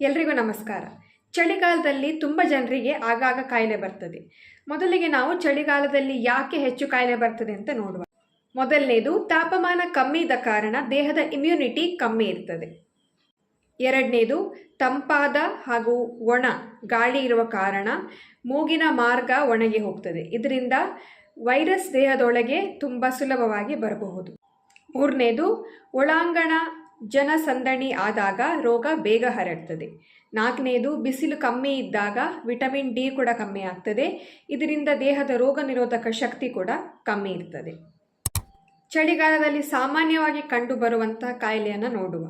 ಎಲ್ರಿಗೂ ನಮಸ್ಕಾರ. ಚಳಿಗಾಲದಲ್ಲಿ ತುಂಬ ಜನರಿಗೆ ಆಗಾಗ ಕಾಯಿಲೆ ಬರ್ತದೆ. ಮೊದಲಿಗೆ ನಾವು ಚಳಿಗಾಲದಲ್ಲಿ ಯಾಕೆ ಹೆಚ್ಚು ಕಾಯಿಲೆ ಬರ್ತದೆ ಅಂತ ನೋಡುವ. ಮೊದಲನೇದು, ತಾಪಮಾನ ಕಮ್ಮಿ ಇದ್ದ ಕಾರಣ ದೇಹದ ಇಮ್ಯುನಿಟಿ ಕಮ್ಮಿ ಇರ್ತದೆ. ಎರಡನೇದು, ತಂಪಾದ ಹಾಗೂ ಒಣ ಗಾಳಿ ಇರುವ ಕಾರಣ ಮೂಗಿನ ಮಾರ್ಗ ಒಣಗಿ ಹೋಗ್ತದೆ. ಇದರಿಂದ ವೈರಸ್ ದೇಹದೊಳಗೆ ತುಂಬ ಸುಲಭವಾಗಿ ಬರಬಹುದು. ಮೂರನೇದು, ಒಳಾಂಗಣ ಜನಸಂದಣಿ ಆದಾಗ ರೋಗ ಬೇಗ ಹರಡ್ತದೆ. ನಾಲ್ಕನೇದು, ಬಿಸಿಲು ಕಮ್ಮಿ ಇದ್ದಾಗ ವಿಟಮಿನ್ ಡಿ ಕೂಡ ಕಮ್ಮಿ ಆಗ್ತದೆ. ಇದರಿಂದ ದೇಹದ ರೋಗ ನಿರೋಧಕ ಶಕ್ತಿ ಕೂಡ ಕಮ್ಮಿ ಇರ್ತದೆ. ಚಳಿಗಾಲದಲ್ಲಿ ಸಾಮಾನ್ಯವಾಗಿ ಕಂಡುಬರುವಂಥ ಕಾಯಿಲೆಯನ್ನು ನೋಡುವ.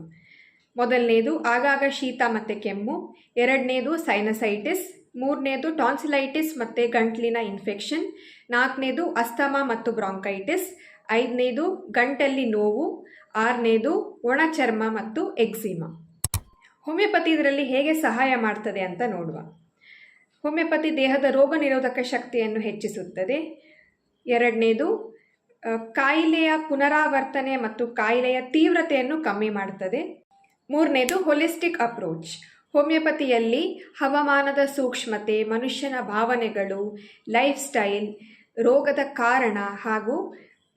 ಮೊದಲನೇದು, ಆಗಾಗ ಶೀತ ಮತ್ತು ಕೆಮ್ಮು. ಎರಡನೇದು, ಸೈನಸೈಟಿಸ್. ಮೂರನೇದು, ಟಾನ್ಸಿಲೈಟಿಸ್ ಮತ್ತು ಗಂಟ್ಲಿನ ಇನ್ಫೆಕ್ಷನ್. ನಾಲ್ಕನೇದು, ಅಸ್ತಮಾ ಮತ್ತು ಬ್ರಾಂಕೈಟಿಸ್. ಐದನೇದು, ಗಂಟಲ್ಲಿ ನೋವು. ಆರನೇದು ಒಣ ಚರ್ಮ ಮತ್ತು ಎಕ್ಸಿಮಾ. ಹೋಮಿಯೋಪತಿ ಇದರಲ್ಲಿ ಹೇಗೆ ಸಹಾಯ ಮಾಡ್ತದೆ ಅಂತ ನೋಡುವ. ಹೋಮಿಯೋಪತಿ ದೇಹದ ರೋಗ ನಿರೋಧಕ ಶಕ್ತಿಯನ್ನು ಹೆಚ್ಚಿಸುತ್ತದೆ. ಎರಡನೇದು ಕಾಯಿಲೆಯ ಪುನರಾವರ್ತನೆ ಮತ್ತು ಕಾಯಿಲೆಯ ತೀವ್ರತೆಯನ್ನು ಕಮ್ಮಿ ಮಾಡುತ್ತದೆ ಮೂರನೇದು ಹೊಲಿಸ್ಟಿಕ್ ಅಪ್ರೋಚ್ ಹೋಮಿಯೋಪತಿಯಲ್ಲಿ ಹವಾಮಾನದ ಸೂಕ್ಷ್ಮತೆ, ಮನುಷ್ಯನ ಭಾವನೆಗಳು ಲೈಫ್ ಸ್ಟೈಲ್ ರೋಗದ ಕಾರಣ ಹಾಗೂ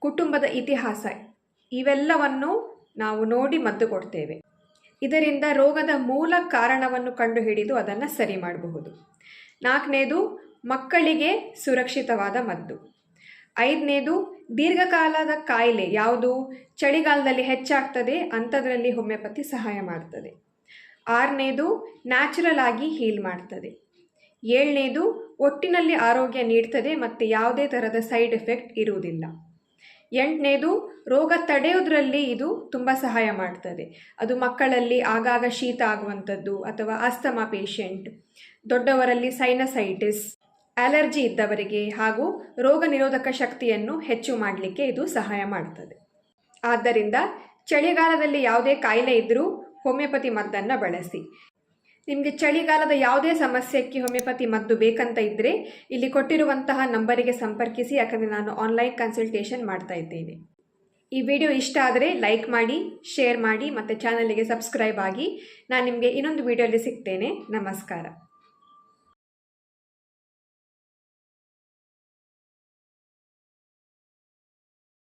ಕುಟುಂಬದ ಇತಿಹಾಸ ಇವೆಲ್ಲವನ್ನು ನಾವು ನೋಡಿ ಮದ್ದು ಕೊಡ್ತೇವೆ. ಇದರಿಂದ ರೋಗದ ಮೂಲ ಕಾರಣವನ್ನು ಕಂಡುಹಿಡಿದು ಅದನ್ನು ಸರಿ ಮಾಡಬಹುದು. ನಾಲ್ಕನೇದು, ಮಕ್ಕಳಿಗೆ ಸುರಕ್ಷಿತವಾದ ಮದ್ದು. ಐದನೇದು, ದೀರ್ಘಕಾಲದ ಕಾಯಿಲೆ ಯಾವುದು? ಚಳಿಗಾಲದಲ್ಲಿ ಹೆಚ್ಚಾಗ್ತದೆ, ಅಂಥದ್ರಲ್ಲಿ ಹೋಮಿಯೋಪತಿ ಸಹಾಯ ಮಾಡ್ತದೆ. ಆರನೇದು, ನ್ಯಾಚುರಲ್ ಆಗಿ ಹೀಲ್ ಮಾಡ್ತದೆ. ಏಳನೇದು, ಒಟ್ಟಿನಲ್ಲಿ ಆರೋಗ್ಯ ನೀಡ್ತದೆ, ಮತ್ತು ಯಾವುದೇ ಥರದ ಸೈಡ್ ಎಫೆಕ್ಟ್ ಇರುವುದಿಲ್ಲ. ಎಂಟನೇದು ರೋಗ ತಡೆಯೋದ್ರಲ್ಲಿ ಇದು ತುಂಬ ಸಹಾಯ ಮಾಡ್ತದೆ. ಅದು ಮಕ್ಕಳಲ್ಲಿ ಆಗಾಗ ಶೀತ ಆಗುವಂಥದ್ದು ಅಥವಾ ಅಸ್ತಮಾ ಪೇಷಂಟ್ ದೊಡ್ಡವರಲ್ಲಿ ಸೈನಸೈಟಿಸ್ ಅಲರ್ಜಿ ಇದ್ದವರಿಗೆ ಹಾಗೂ ರೋಗ ನಿರೋಧಕ ಶಕ್ತಿಯನ್ನು ಹೆಚ್ಚು ಮಾಡಲಿಕ್ಕೆ ಇದು ಸಹಾಯ ಮಾಡ್ತದೆ. ಆದ್ದರಿಂದ ಚಳಿಗಾಲದಲ್ಲಿ ಯಾವುದೇ ಕಾಯಿಲೆ ಇದ್ದರೂ ಹೋಮಿಯೋಪತಿ ಮದ್ದನ್ನು ಬಳಸಿ. ನಿಮಗೆ ಚಳಿಗಾಲದ ಯಾವುದೇ ಸಮಸ್ಯೆಕ್ಕೆ ಹೋಮಿಯೋಪತಿ ಮದ್ದು ಬೇಕಂತ ಇದ್ದರೆ ಇಲ್ಲಿ ಕೊಟ್ಟಿರುವಂತಹ ನಂಬರಿಗೆ ಸಂಪರ್ಕಿಸಿ, ಯಾಕಂದರೆ ನಾನು ಆನ್ಲೈನ್ ಕನ್ಸಲ್ಟೇಷನ್ ಮಾಡ್ತಾ ಇದ್ದೇನೆ. ಈ ವಿಡಿಯೋ ಇಷ್ಟ ಆದರೆ ಲೈಕ್ ಮಾಡಿ ಶೇರ್ ಮಾಡಿ ಮತ್ತು ಚಾನಲಿಗೆ ಸಬ್ಸ್ಕ್ರೈಬ್ ಆಗಿ. ನಾನು ನಿಮಗೆ ಇನ್ನೊಂದು ವಿಡಿಯೋಲಿ ಸಿಗ್ತೇನೆ. ನಮಸ್ಕಾರ.